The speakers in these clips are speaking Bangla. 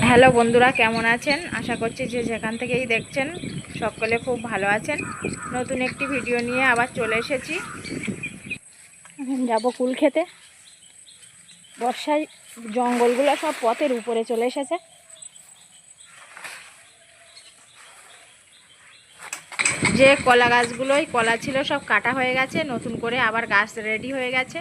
হ্যালো বন্ধুরা, কেমন আছেন? আশা করছি যে যেখান থেকেই দেখছেন, সকলে খুব ভালো আছেন। নতুন একটি ভিডিও নিয়ে আবার চলে এসেছি। যাব কুল খেতে। বর্ষায় জঙ্গলগুলো সব পথের উপরে চলে এসেছে। যে কলা গাছগুলোই কলা ছিল সব কাটা হয়ে গেছে, নতুন করে আবার গাছ রেডি হয়ে গেছে।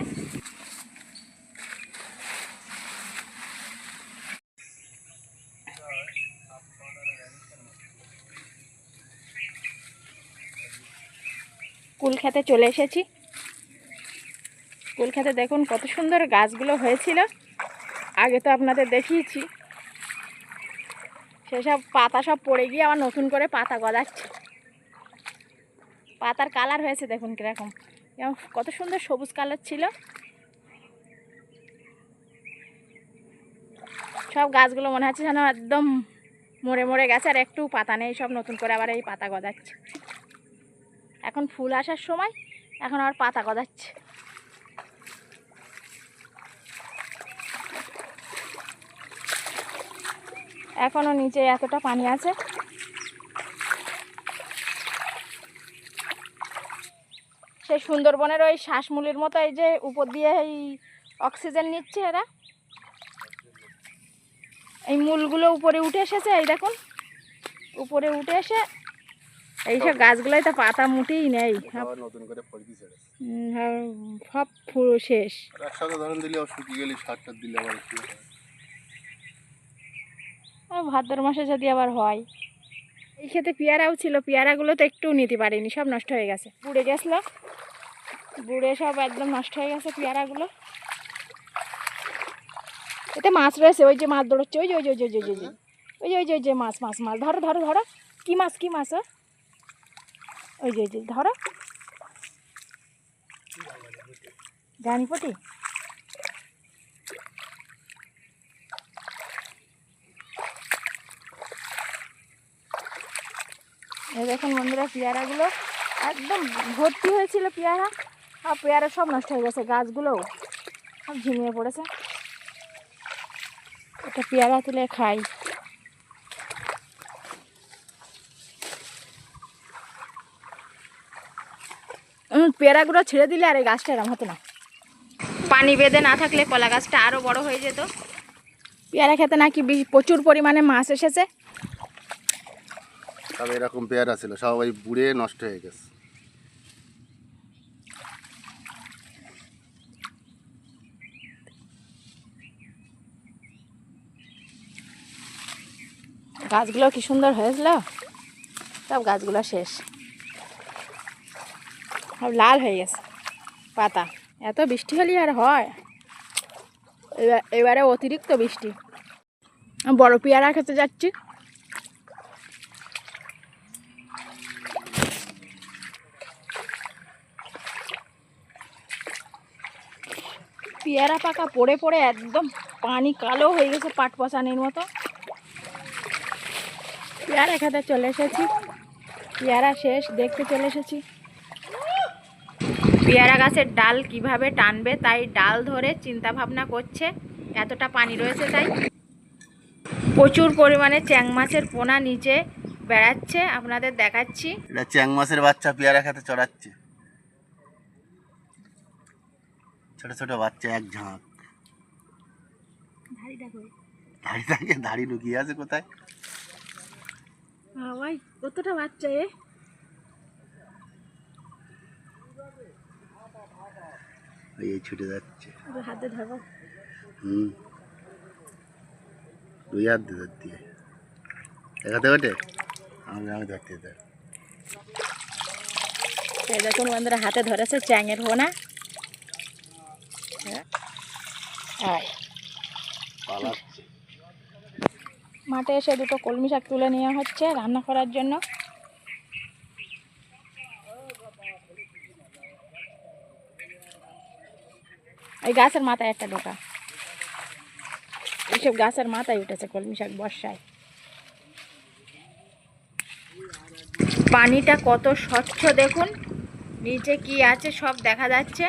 কুল খেতে চলে এসেছি। কুল খেতে দেখুন কত সুন্দর গাছগুলো হয়েছিল। আগে তো আপনাদের দেখিয়েছি। সেসব পাতা সব পড়ে গিয়ে আবার নতুন করে পাতা গজাচ্ছে। পাতার কালার হয়েছে দেখুন কীরকম। যেমন কত সুন্দর সবুজ কালার ছিল। সব গাছগুলো মনে হচ্ছে যেন একদম মরে মরে গেছে আর একটু পাতা নেই, সব নতুন করে আবার এই পাতা গজাচ্ছে। এখন ফুল আসার সময়, এখন আবার পাতা গজাচ্ছে। এখনও নিচে এতটা পানি আছে। সেই সুন্দরবনের ওই শ্বাসমূলির মতো এই যে উপর দিয়ে এই অক্সিজেন নিচ্ছে এরা। এই মূলগুলো উপরে উঠে এসেছে, এই দেখুন। উপরে উঠে এসে এইসব গাছগুলোই তো পাতা মুটেই নেই। হ্যাঁ, সব পুরো শেষ। একসাথে ভাদ্র মাসে যদি আবার হয়। এই খেতে পেয়ারাও ছিল পেয়ারাগুলো তো একটু নিতে পারিনি সব নষ্ট হয়ে গেছে। বুড়ে গেছিল বুড়ে সব একদম নষ্ট হয়ে গেছে পেয়ারাগুলো। এতে মাছ রয়েছে ওই যে মাছ দৌড়চ্ছে ওই যে ওই যে ওই যে ওই যে ওই যে ওই যে মাছ মাছ মাছ ধরো ধরো ধরো। কী মাছ কী মাছ ওই যে ওই যে, ধরো। জানি পটি এই দেখুন বন্ধুরা, পেয়ারাগুলো একদম ভর্তি হয়েছিল পেয়ারা। আর পেয়ারা সব নষ্ট হয়ে গেছে, গাছগুলোও সব ঝিমিয়ে পড়েছে। একটা পেয়ারা তুলে খাই। উম, পেয়ারাগুলো ছেড়ে দিলে আর এই গাছটা এরম হতো না। পানি বেঁধে না থাকলে কলা গাছটা আরও বড় হয়ে যেত। পেয়ারা খেতে নাকি প্রচুর পরিমাণে মাছ এসেছে। সব এরকম পেয়ারা ছিল সব বুড়ে নষ্ট হয়ে গেছে। গাছগুলো কি সুন্দর হয়েছিল? সব গাছগুলো শেষ। লাল হয়ে গেছে, পাতা। এত বৃষ্টি হলে আর হয়। এবার, এবারে অতিরিক্ত বৃষ্টি। বড় পেয়ারা খেতে যাচ্ছি। পেয়ারা পাকা পড়ে পড়ে একদম পানি কালো হয়ে গেছে পাট পচানির মতো। পেয়ারা খেতে চলে এসেছি। পেয়ারা শেষ দেখতে চলে এসেছি। পেয়ারা গাছের ডাল কীভাবে টানবে তাই ডাল ধরে চিন্তা ভাবনা করছে। এতটা পানি রয়েছে তাই। প্রচুর পরিমাণে চ্যাং মাছের পোনা নিচে বেড়াচ্ছে। আপনাদের দেখাচ্ছি। এটা চ্যাং মাছের বাচ্চা পেয়ারা খেতে চড়াচ্ছে। ছোট ছোট বাচ্চা এক ঝাঁক। দাড়ি থাকে দাড়ি লুকিয়ে আছে কোথায়? কতটা বাচ্চা এ। ওই ছুটে যাচ্ছে। হাতে ধরো। হুম। দুই হাত দিয়ে ধরতে। দেখাতে ওঠে আমি আমি ধরতে দেয় দেখুন বন্ধুরা হাতে ধরেছে চ্যাংয়ের হোনা হ্যাঁ। আয়। মাঠে এসে দুটো কলমি শাক তুলে নেওয়া হচ্ছে রান্না করার জন্য। এই গাছের মাথায় একটা ঢোকা এইসব গাছের মাথায় উঠেছে কলমি শাক বর্ষায়। পানিটা কত স্বচ্ছ দেখুন। নিচে কি আছে সব দেখা যাচ্ছে।